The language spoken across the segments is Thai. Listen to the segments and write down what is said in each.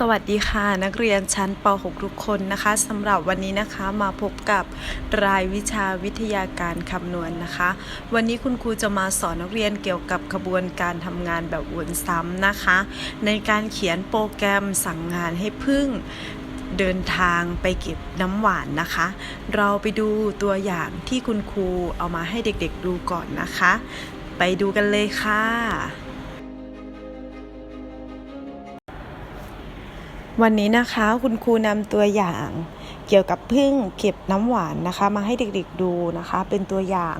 สวัสดีค่ะนักเรียนชั้นป .6 ทุกคนนะคะสำหรับวันนี้นะคะมาพบกับรายวิชาวิทยาการคำนวณนะคะ วันนี้คุณครูจะมาสอนนักเรียนเกี่ยวกับขบวนการทำงานแบบวนซ้ำนะคะ ในการเขียนโปรแกรมสั่งงานให้พึ่งเดินทางไปเก็บน้ำหวานนะคะ เราไปดูตัวอย่างที่คุณครูเอามาให้เด็กๆดูก่อนนะคะ ไปดูกันเลยค่ะ วันนี้นะคะคุณครูนำตัวอย่างเกี่ยวกับพึ่งเก็บน้ำหวานนะคะ มาให้เด็กๆดูนะคะ เป็นตัวอย่าง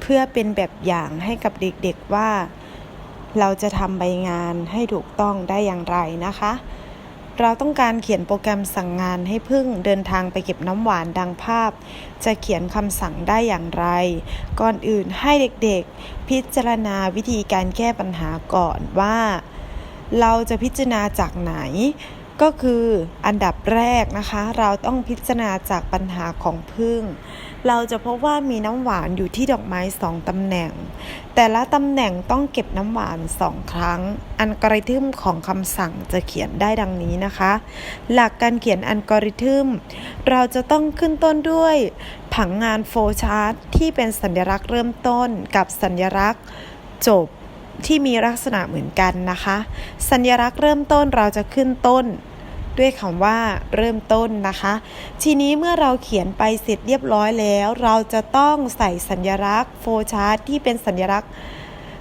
เพื่อเป็นแบบอย่างให้กับเด็กๆว่า เราจะทำใบงานให้ถูกต้องได้อย่างไรนะคะ เราต้องการเขียนโปรแกรมสั่งงานให้พึ่งเดินทางไปเก็บน้ำหวานดังภาพ จะเขียนคำสั่งได้อย่างไร ก่อนอื่นให้เด็กๆ พิจารณาวิธีการแก้ปัญหาก่อนว่า เราจะพิจารณาจากไหน ก็คืออันดับแรกนะคะ เราต้องพิจารณาจากปัญหาของพึ่ง เราจะพบว่ามีน้ำหวานอยู่ที่ดอกไม้สองตำแหน่ง แต่ละตำแหน่งต้องเก็บน้ำหวานสองครั้ง อัลกอริทึมของคำสั่งจะเขียนได้ดังนี้นะคะ หลักการเขียนอัลกอริทึม เราจะต้องขึ้นต้นด้วย ผังงานโฟชาร์ตที่เป็นสัญลักษณ์เริ่มต้นกับสัญลักษณ์จบที่มีลักษณะเหมือนกันนะคะ สัญลักษณ์เริ่มต้นเราจะขึ้นต้น ด้วยคำว่าเริ่มต้นนะคะ ทีนี้เมื่อเราเขียนไปเสร็จเรียบร้อยแล้ว เราจะต้องใส่สัญลักษณ์โฟชาร์ตที่เป็นสัญลักษณ์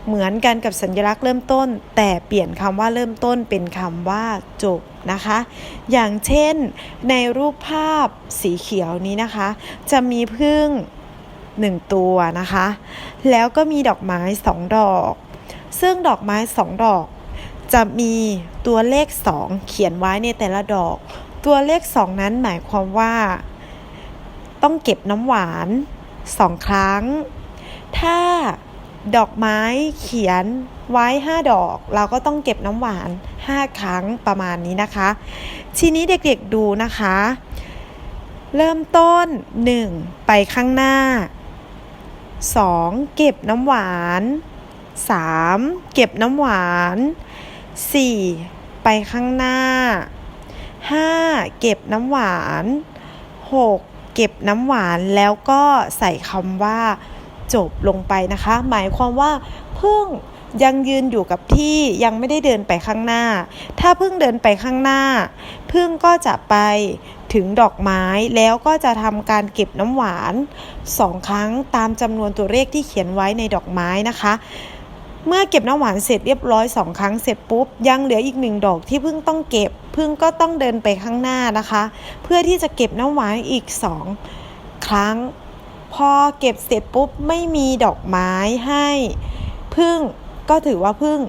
เหมือนกันกับสัญลักษณ์เริ่มต้น แต่เปลี่ยนคำว่าเริ่มต้นเป็นคำว่าจบนะคะ อย่างเช่นในรูปภาพสีเขียวนี้นะคะ จะมีพึ่งหนึ่งตัวนะคะ แล้วก็มีดอกไม้สองดอก ซึ่งดอกไม้สองดอก จะมี ตัวเลข 2 เขียนไว้ในแต่ละดอก ตัวเลข 2 นั้นหมายความว่า ต้องเก็บน้ำหวาน 2 ครั้ง ถ้าดอกไม้เขียนไว้ 5 ดอก เราก็ต้องเก็บน้ำหวาน 5 ครั้งประมาณนี้นะคะ ทีนี้เด็กๆดูนะคะ เริ่มต้น 1 ไปข้างหน้า 2. เก็บน้ำหวาน 3. เก็บน้ำหวาน 4. ไปข้างหน้า 5. เก็บน้ำหวาน 6. เก็บน้ำหวานแล้วก็ใส่คำว่า จบลงไปนะคะ หมายความว่าพึ่งยังยืนอยู่กับที่ยังไม่ได้เดินไปข้างหน้า ถ้าพึ่งเดินไปข้างหน้า พึ่งก็จะไปถึงดอกไม้แล้วก็จะทำการเก็บน้ำหวานสองครั้งตามจำนวนตัวเลขที่เขียนไว้ในดอกไม้นะคะ เมื่อเก็บน้ำหวานเสร็จเรียบร้อยสองครั้งเสร็จปุ๊บ ยังเหลืออีกหนึ่งดอกที่พึ่งต้องเก็บ พึ่งก็ต้องเดินไปข้างหน้านะคะ เพื่อที่จะเก็บน้ำหวานอีกสองครั้ง พอเก็บเสร็จปุ๊บไม่มีดอกไม้ให้ พึ่งก็ถือว่าพึ่ง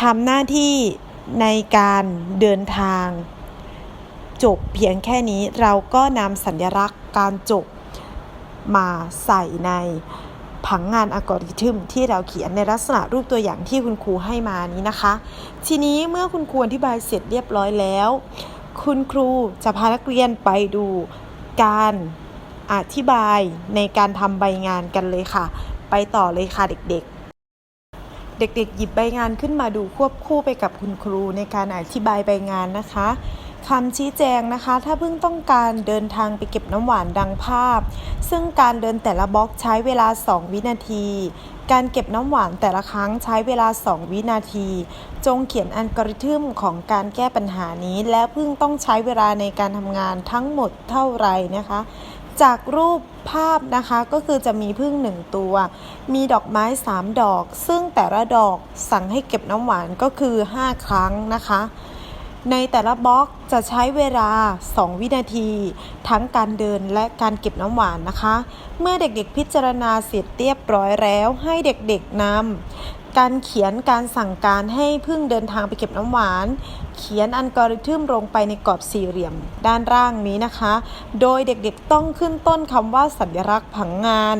ทำหน้าที่ในการเดินทาง จบเพียงแค่นี้เราก็นำสัญลักษณ์การจบมาใส่ใน ผังงานอัลกอริทึมที่เราเขียนในลักษณะรูปตัวอย่างที่คุณครูให้มานี้นะคะ ทีนี้เมื่อคุณครูอธิบายเสร็จเรียบร้อยแล้ว คุณครูจะพานักเรียนไปดูการอธิบายในการทำใบงานกันเลยค่ะ ไปต่อเลยค่ะเด็กๆ เด็กๆ หยิบใบงานขึ้นมาดูควบคู่ไปกับคุณครูในการอธิบายใบงานนะคะ คำชี้แจงนะคะ ถ้าเพิ่งต้องการเดินทางไปเก็บน้ำหวานดังภาพ ซึ่งการเดินแต่ละบล็อกใช้เวลา 2 วินาที การเก็บน้ำหวานแต่ละครั้งใช้เวลา 2 วินาที จงเขียนอัลกอริทึมของการแก้ปัญหานี้ และเพิ่งต้องใช้เวลาในการทำงานทั้งหมดเท่าไหร่นะคะ จากรูปภาพนะคะก็คือจะมีพึ่งหนึ่งตัว มีดอกไม้ 3 ดอก ซึ่งแต่ละดอกสั่งให้เก็บน้ำหวานก็คือ 5 ครั้งนะคะ ในแต่ละบล็อกจะใช้เวลา 2 วินาที ทั้งการเดินและการเก็บน้ำหวานนะคะ เมื่อเด็กๆพิจารณาเสร็จเรียบร้อยแล้วให้เด็กๆนำการเขียนการสั่งการให้พึ่งเดินทางไปเก็บน้ำหวาน เขียนอัลกอริทึมลงไปในกรอบสี่เหลี่ยมด้านล่างนี้นะคะ โดยเด็กๆต้องขึ้นต้นคำว่าสัญลักษณ์ผังงาน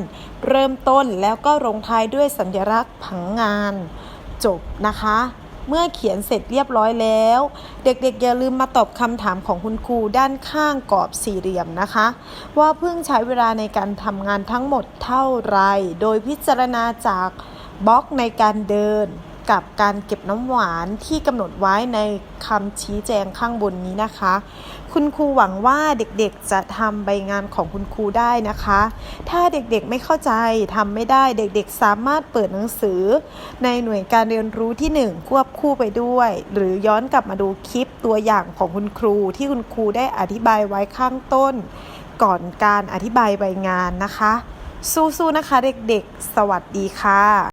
เริ่มต้นแล้วก็ลงท้ายด้วยสัญลักษณ์ผังงาน จบนะคะ เมื่อเขียนเสร็จเรียบร้อยแล้ว เด็กๆอย่าลืมมาตอบคำถามของคุณครูด้านข้างกรอบสี่เหลี่ยมนะคะ ว่าเพิ่งใช้เวลาในการทำงานทั้งหมดเท่าไร โดยพิจารณาจากบล็อกในการเดิน กับการเก็บน้ำหวานที่กำหนดไว้ในคำชี้แจงข้างบนนี้นะคะ คุณครูหวังว่าเด็กๆจะทำใบงานของคุณครูได้นะคะ ถ้าเด็กๆไม่เข้าใจทำไม่ได้เด็กๆ สามารถเปิดหนังสือ ในหน่วยการเรียนรู้ที่ 1 ควบคู่ไปด้วย หรือย้อนกลับมาดูคลิปตัวอย่างของคุณครูที่คุณครูได้อธิบายไว้ข้างต้น ก่อนการอธิบายใบงานนะคะ สู้ๆนะคะเด็กๆ สวัสดีค่ะ